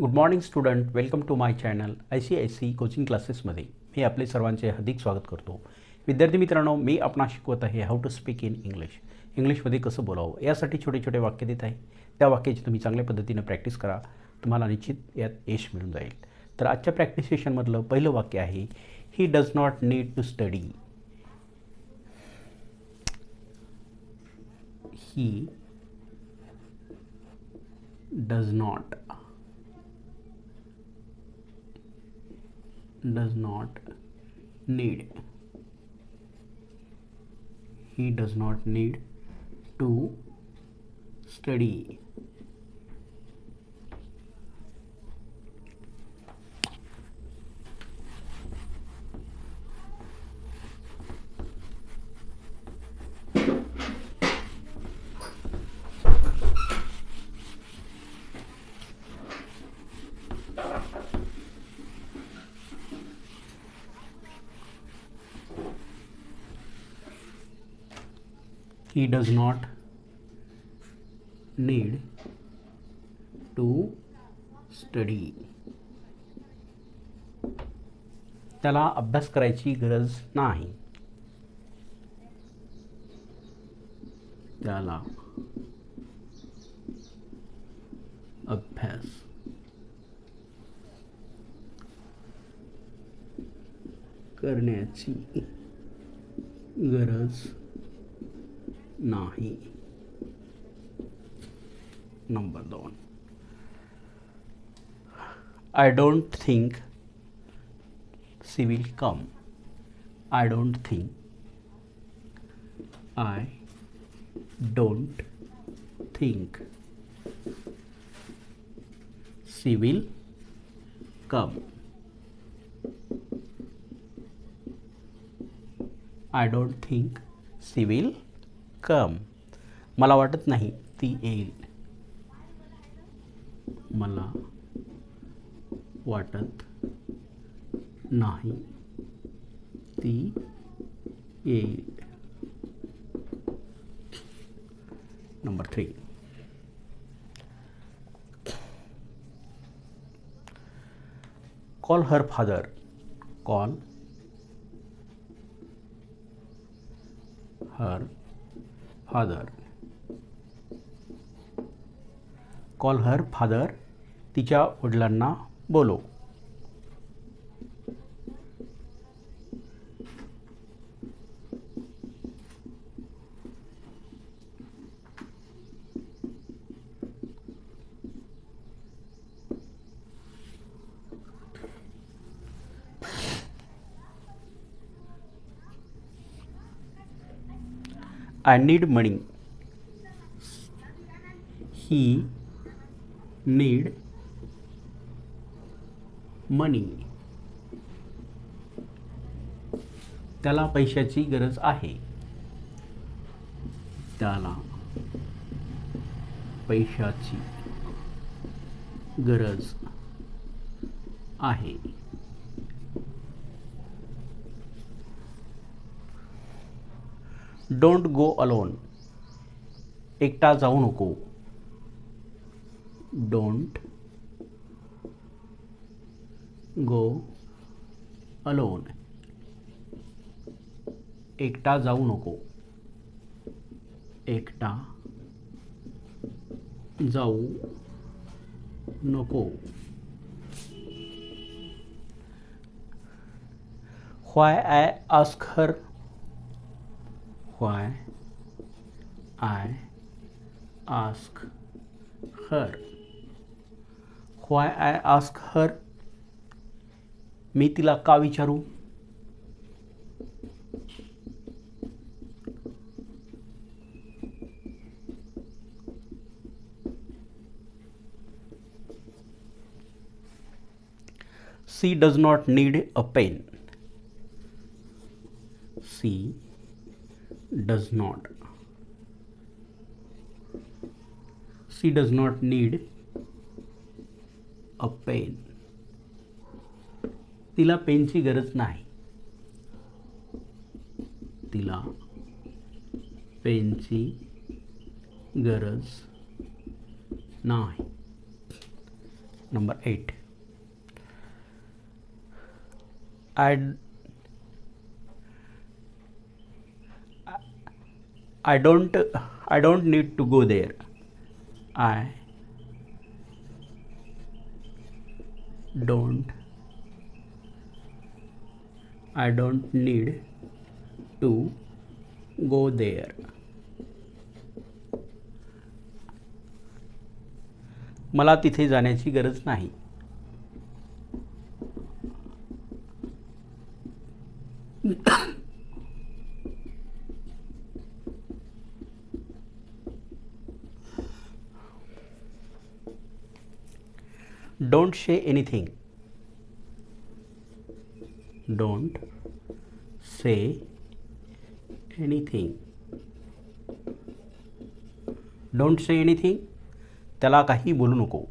Good morning student welcome to my channel I C I C coaching क्लासेसमध्ये मी आपले सर्वांचे हार्दिक स्वागत करतो. विद्यार्थी मित्रांनो मी आपणा शिकवत आहे how to speak in English इंग्लिशमध्ये कसं बोलावं यासाठी छोटे छोटे वाक्य देत आहे. त्या वाक्याची तुम्ही चांगल्या पद्धतीनं प्रॅक्टिस करा. तुम्हाला निश्चित यात यश मिळून जाईल. तर आजच्या प्रॅक्टिस सेशनमधलं पहिलं वाक्य आहे he does not need to study he does not does not need. He does not need to study he does not need to study. त्याला अभ्यास करायची गरज नाही. त्याला अभ्यास करण्याची गरज No, he. number one. I don't think she will come. I don't think. I don't think she will come. I don't think she will कम. मला वाटत नाही ती येईल. मला वाटत नाही ती येईल. Number three. Call her father. Call her father. Call her father तिच्या वडिलांना बोलो I need money he need money त्याला पैशाची गरज आहे. त्याला पैशाची गरज आहे. Don't go alone. एकटा जाऊ नको. Don't go alone. एकटा जाऊ नको. एकटा जाऊ नको. Why I ask why I ask her. Why I ask her? मी तिला का विचारू she does not need a pen she does not. She does not need a pen. तिला पेनची गरज नाही. तिला पेनची गरज नाही. Number eight I I don't I don't need to go there I don't I don't need to go there मला तिथे जाण्याची गरज नाही. Don't say anything don't say anything don't say anything त्याला काही बोलू नको.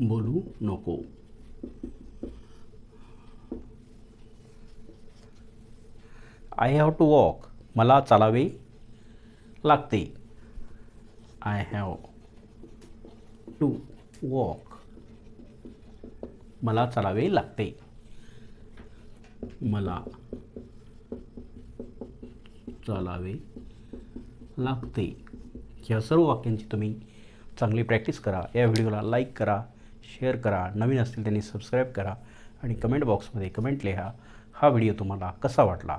बोलू नको. आय हॅव टू वॉक मला चालावे लागते. आय हॅव टू वॉक मला चालावे लागते. मला चालावे लागते. ह्या सर्व वाक्यांची तुम्ही चांगली प्रॅक्टिस करा. या व्हिडिओला लाईक करा शेअर करा. नवीन असतील त्यांनी सबस्क्राईब करा. आणि कमेंट बॉक्समध्ये कमेंट लिहा. हा व्हिडिओ तुम्हाला कसा वाटला?